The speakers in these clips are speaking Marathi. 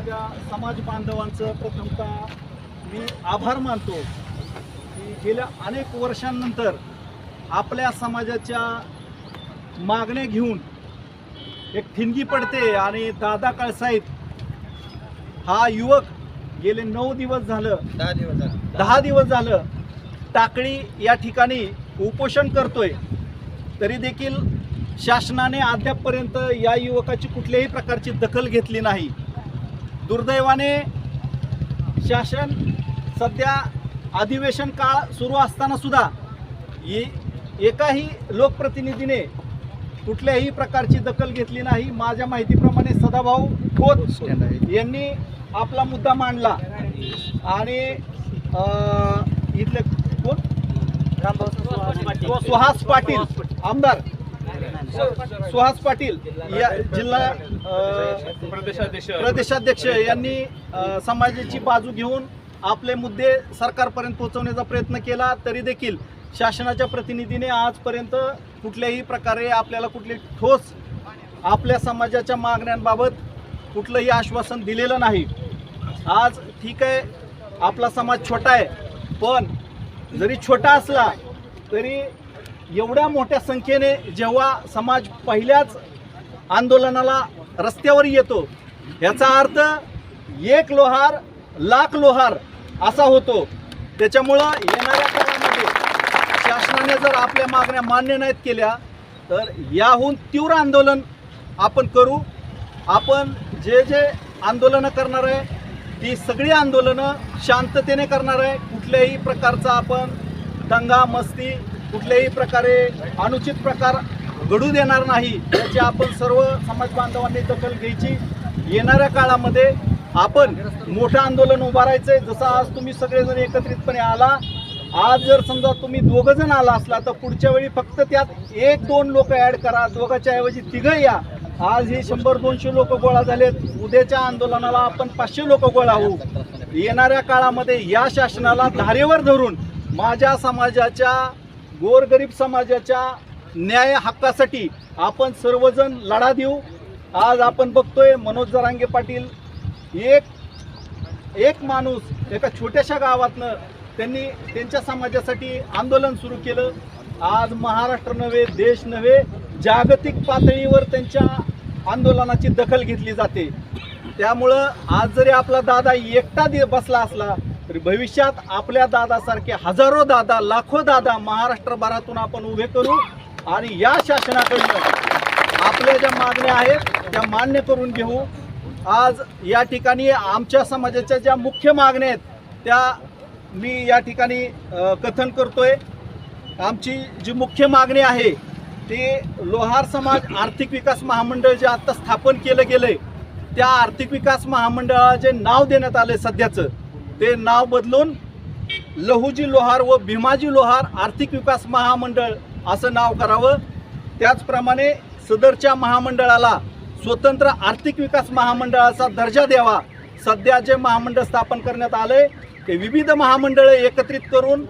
माझ्या समाज बांधवांचं प्रथमतः मी आभार मानतो की गेल्या अनेक वर्षांनंतर आपल्या समाजाच्या मागण्या घेऊन एक ठिणगी पडते आणि दादा कळसाहेब हा युवक गेले नऊ दिवस झालं दहा दिवस झाले. दहा दिवस झालं टाकळी या ठिकाणी उपोषण करतोय. तरी देखील शासनाने अद्यापपर्यंत या युवकाची कुठल्याही प्रकारची दखल घेतली नाही. दुर्दैवाने शासन सध्या अधिवेशन काळ सुरू असताना सुद्धा ए- एकाही लोकप्रतिनिधीने कुठल्याही प्रकारची दखल घेतली नाही. माझ्या माहितीप्रमाणे सदाभाऊ खोत यांनी आपला मुद्दा मांडला. आणि इथले कोण? सुहास पाटील. आमदार. सुहास पाटील या जिल्हा प्रदेशाध्यक्ष. यांनी समाजाची बाजू घेऊन आपले मुद्दे सरकारपर्यंत पोहोचवण्याचा प्रयत्न केला तरी देखील शासनाच्या प्रतिनिधीने आजपर्यंत कुठल्याही प्रकारे आपल्याला कुठली ठोस आपल्या समाजाच्या मागण्यांबाबत कुठलंही आश्वासन दिलेलं नाही. आज ठीक आहे आपला समाज छोटा आहे पण जरी छोटा असला तरी एवढ्या मोठ्या संख्येने जेव्हा समाज पहिल्याच आंदोलनाला रस्त्यावर येतो. याचा अर्थ एक लोहार लाख लोहार असा होतो. त्याच्यामुळं येणाऱ्या काळामध्ये शासनाने जर आपल्या मागण्या मान्य नाहीत केल्या तर याहून तीव्र आंदोलन आपण करू. आपण जे जे आंदोलनं करणार आहे ती सगळी आंदोलनं शांततेने करणार आहे. कुठल्याही प्रकारचा आपण दंगा मस्ती कुठल्याही प्रकारे अनुचित प्रकार घडू देणार नाही याची आपण सर्व समाज बांधवांनी दखल घ्यायची. येणाऱ्या काळामध्ये आपण मोठं आंदोलन उभारायचंय. जसं आज तुम्ही सगळेजण एकत्रितपणे आला आज जर समजा तुम्ही दोघं जण आला असला तर पुढच्या वेळी फक्त त्यात एक दोन लोक ऍड करा दोघाच्या ऐवजी तिघं या. आज हे शंभर दोनशे लोक गोळा झालेत. उद्याच्या आंदोलनाला आपण पाचशे लोक गोळा होऊ. येणाऱ्या काळामध्ये या शासनाला धारेवर धरून माझ्या समाजाच्या गोरगरीब समाजाच्या न्याय हक्कासाठी आपण सर्वजण लढा देऊ. आज आपण बघतोय मनोज जरांगे पाटील एक एक माणूस एका छोट्याशा गावातनं त्यांनी त्यांच्या समाजासाठी आंदोलन सुरू केलं. आज महाराष्ट्र नव्हे देश नव्हे जागतिक पातळीवर त्यांच्या आंदोलनाची दखल घेतली जाते. त्यामुळं आज जरी आपला दादा एकटा दे बसला असला तरी भविष्यात आपल्या दादासारखे हजारो दादा लाखो दादा महाराष्ट्रभरातून आपण उभे करू. आणि या शासनाकडनं आपल्या ज्या मागण्या आहेत त्या मान्य करून घेऊ. आज या ठिकाणी आमच्या समाजाच्या ज्या मुख्य मागण्या आहेत त्या मी या ठिकाणी कथन करतोय. आमची जी मुख्य मागणी आहे ते लोहार समाज आर्थिक विकास महामंडळ जे आत्ता स्थापन केलं गेलंय त्या आर्थिक विकास महामंडळाला जे नाव देण्यात आलंय सध्याचं ते नाव बदलून लहुजी लोहार व भीमाजी लोहार आर्थिक विकास महामंडळ असं नाव करावं. त्याचप्रमाणे सदरच्या महामंडळाला स्वतंत्र आर्थिक विकास महामंडळाचा दर्जा द्यावा. सध्या जे महामंडळ स्थापन करण्यात आलंय ते विविध महामंडळं एकत्रित करून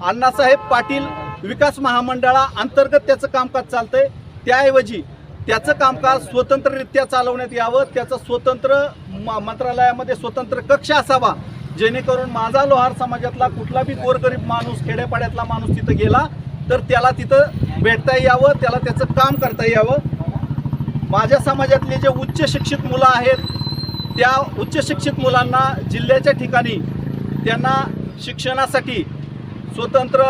अण्णासाहेब पाटील विकास महामंडळा अंतर्गत त्याचं कामकाज चालतंय. त्याऐवजी त्याचं कामकाज स्वतंत्ररित्या चालवण्यात यावं. त्याचं स्वतंत्र मंत्रालयामध्ये स्वतंत्र कक्ष असावा. जेणेकरून माझा लोहार समाजातला कुठला बी गोरगरीब माणूस खेड्यापाड्यातला माणूस तिथं गेला तर त्याला तिथं भेटता यावं त्याला त्याचं काम करता यावं. माझ्या समाजातले जे उच्च शिक्षित मुलं आहेत त्या उच्च शिक्षित मुलांना जिल्ह्याच्या ठिकाणी त्यांना शिक्षणासाठी स्वतंत्र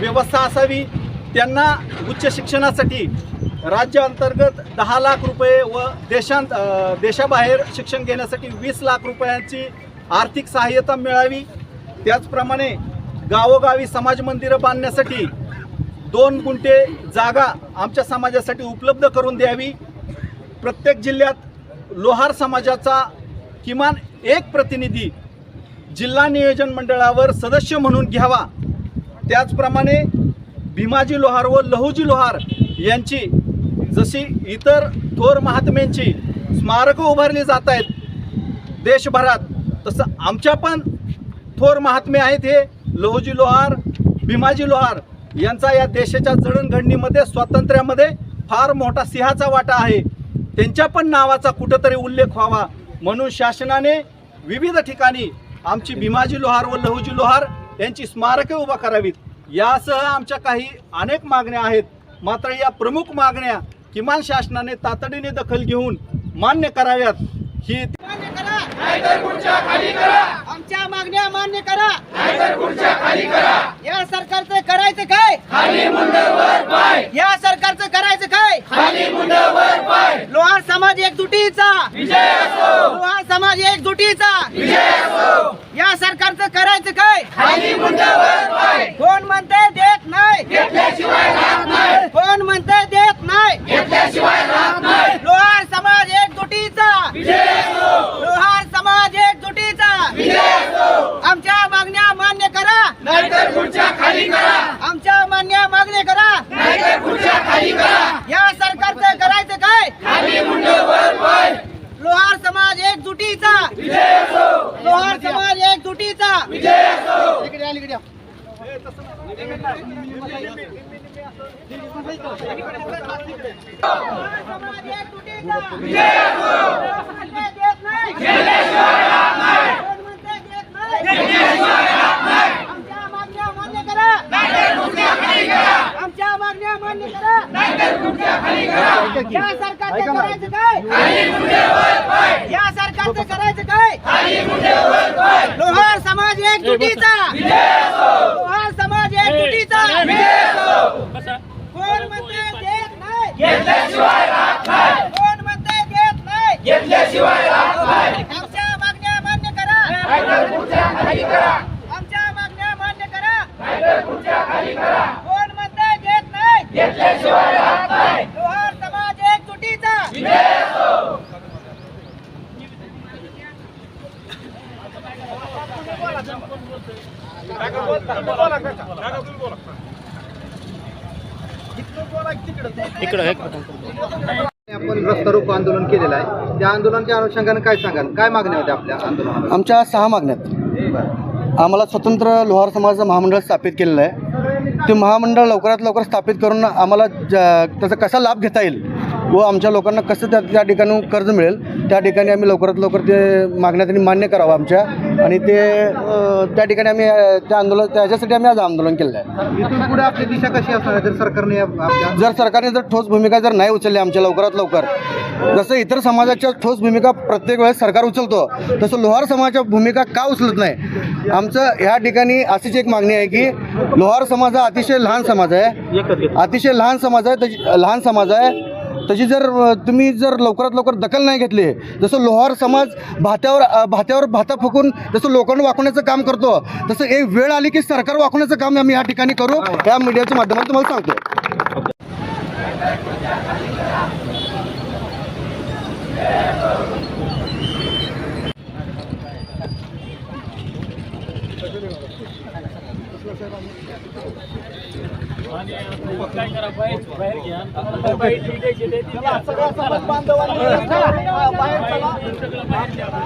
व्यवस्था असावी. त्यांना उच्च शिक्षणासाठी राज्याअंतर्गत दहा लाख रुपये व देशांत देशाबाहेर शिक्षण घेण्यासाठी वीस लाख रुपयांची आर्थिक सहाय्यता मिळावी. त्याचप्रमाणे गावोगावी समाज मंदिरं बांधण्यासाठी दोन गुंठे जागा आमच्या समाजासाठी उपलब्ध करून द्यावी. प्रत्येक जिल्ह्यात लोहार समाजाचा किमान एक प्रतिनिधी जिल्हा नियोजन मंडळावर सदस्य म्हणून घ्यावा. त्याचप्रमाणे भीमाजी लोहार व लहुजी लोहार यांची जशी इतर थोर महात्म्यांची स्मारकं उभारली जात आहेत देशभरात तसं आमच्या पण थोर महात्मे आहेत हे. लहुजी लोहार भीमाजी लोहार यांचा या देशाच्या जडणघडणीमध्ये स्वातंत्र्यामध्ये फार मोठा सिंहाचा वाटा आहे. त्यांच्या पण नावाचा कुठंतरी उल्लेख व्हावा म्हणून शासनाने विविध ठिकाणी आमची भीमाजी लोहार व लहुजी लोहार यांची स्मारके उभा करावीत. यासह आमच्या काही अनेक मागण्या आहेत. मात्र या प्रमुख मागण्या किमान शासनाने तातडीने दखल घेऊन मान्य कराव्यात. ही मान्य करा. आमच्या मागण्या मान्य करा. या सरकारचं करायचं काय? या सरकारचं करायचं काय? लोहार समाज एकजुटीचा. लोहार समाज एकजुटीचा. या सरकारचं करायचं काय? कोण म्हणते देत नाही कोण म्हणते देत नाही लोहार समाज एकजुटीचा लोहार समाज एकजुटीचा आमच्या मागण्या मान्य करा आमच्या मान्य मागण्या करा या सरकारचं करायचं काय लोहार समाज एकजुटीचा लोहार समाज एकजुटीचा इकडे या, इकडे या. लोहार समाज एकजुटीचा कोण म्हणते देत नाही? कोण म्हणते देत नाही? आमच्या मागण्या मान्य करा. आमच्या या सरकारचं करायचं काय या सरकारचं करायचं काय समाज एकजुटीचा समाज एकजुटीचा कोण म्हणते देत नाही? कोण म्हणते देत नाही? आमच्या मागण्या मान्य करा. आमच्या मागण्या मान्य करा. कोण म्हणते देत नाही? लोहार समाज एकजुटीचा आपण रस्ता रोको आंदोलन केलेलं आहे. त्या आंदोलनाच्या अनुषंगाने काय सांगाल? काय मागण्या होत्या आपल्या आंदोलनाला आमच्या सहा मागण्यात आम्हाला स्वतंत्र लोहार समाजाचं महामंडळ स्थापित केलेलं आहे. ते महामंडळ लवकरात लवकर स्थापित करून आम्हाला ज त्याचा कसा लाभ घेता येईल व आमच्या लोकांना कसं त्या त्या ठिकाणी कर्ज मिळेल त्या ठिकाणी आम्ही लवकरात लवकर ते मागण्या त्यांनी मान्य करावं आमच्या. आणि ते त्या ठिकाणी आम्ही त्या आंदोलन त्याच्यासाठी आम्ही आज आंदोलन केलेलं आहे. इथून पुढे आपली दिशा कशी असणार जर सरकारने जर सरकारने जर ठोस भूमिका जर नाही उचलली आमच्या लवकरात लवकर जसं इतर समाजाच्या ठोस भूमिका प्रत्येक वेळेस सरकार उचलतो तसं लोहार समाजाच्या भूमिका का उचलत नाही? आमचं ह्या ठिकाणी अशीच एक मागणी आहे की लोहार समाज हा अतिशय लहान समाज आहे. अतिशय लहान समाज आहे त्याची लहान समाज आहे. तशी जर तुम्ही जर लवकरात लवकर दखल नाही घेतली जसं लोहार समाज भात्यावर भात्यावर भाता फुकून जसं लोकांना वाकवण्याचं काम करतो तसं एक वेळ आली की सरकार वाकवण्याचं काम आम्ही या ठिकाणी करू या मीडियाच्या माध्यमातून तुम्हाला सांगतो सगळ्या समाज बाहेर चला.